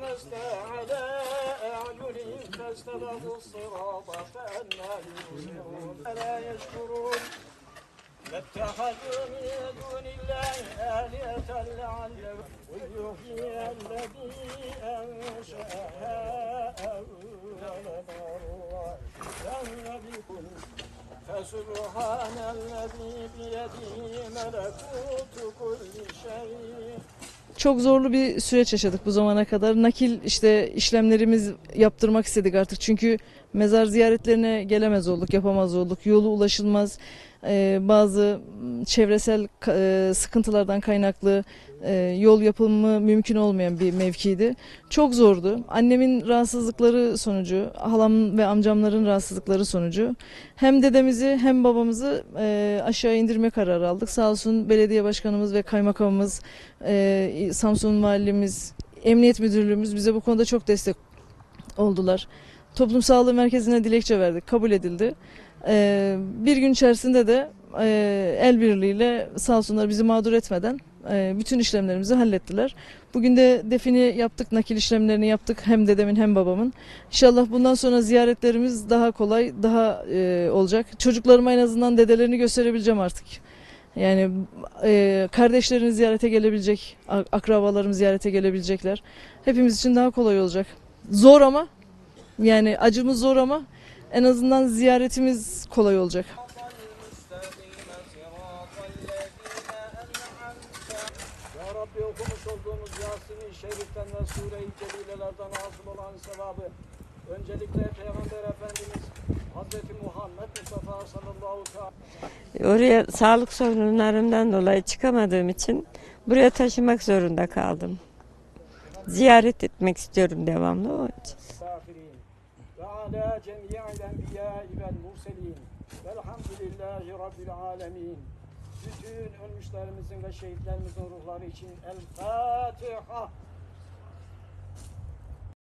طمست على أعينهم فاستبقوا الصراط فأنى يبصرون ألا يشكرون؟ فاتخذوا من دون الله آلهة لعلهم قل يحيي الذي أنشأها أول مرة لم بكم فسبحان الذي بيده ملكوت كل شيء. Çok zorlu bir süreç yaşadık bu zamana kadar. Nakil işte işlemlerimiz yaptırmak istedik artık. Çünkü mezar ziyaretlerine gelemez olduk, yapamaz olduk. Yolu ulaşılmaz. Ee, bazı çevresel e, sıkıntılardan kaynaklı e, yol yapımı mümkün olmayan bir mevkiydi. Çok zordu. Annemin rahatsızlıkları sonucu, halam ve amcamların rahatsızlıkları sonucu hem dedemizi hem babamızı e, aşağı indirme kararı aldık. Sağ olsun belediye başkanımız ve kaymakamımız Samsun Valimiz, Emniyet Müdürlüğümüz bize bu konuda çok destek oldular. Toplum Sağlığı Merkezi'ne dilekçe verdik, kabul edildi. Ee, bir gün içerisinde de e, el birliğiyle sağ olsunlar bizi mağdur etmeden e, bütün işlemlerimizi hallettiler. Bugün de defini yaptık, nakil işlemlerini yaptık hem dedemin hem babamın. İnşallah bundan sonra ziyaretlerimiz daha kolay, daha e, olacak. Çocuklarıma en azından dedelerini gösterebileceğim artık. Yani e, kardeşlerini ziyarete gelebilecek, akrabalarım ziyarete gelebilecekler. Hepimiz için daha kolay olacak. Zor ama yani acımız zor ama en azından ziyaretimiz kolay olacak. Rabbi okumuş olduğumuz Yasin-i Şerif'ten ve Sure-i Celilelerden hasıl olan sevabı öncelikle Peygamber Efendimiz Hazreti Muhammed Mustafa sallallahu aleyhi Oraya sağlık sorunlarımdan dolayı çıkamadığım için buraya taşımak zorunda kaldım. Ziyaret etmek istiyorum devamlı onun için ve ala cemiyel enbiyai vel murselin velhamdülillahi rabbil alemin. Bütün ölmüşlerimizin ve şehitlerimizin ruhları için El Fatiha.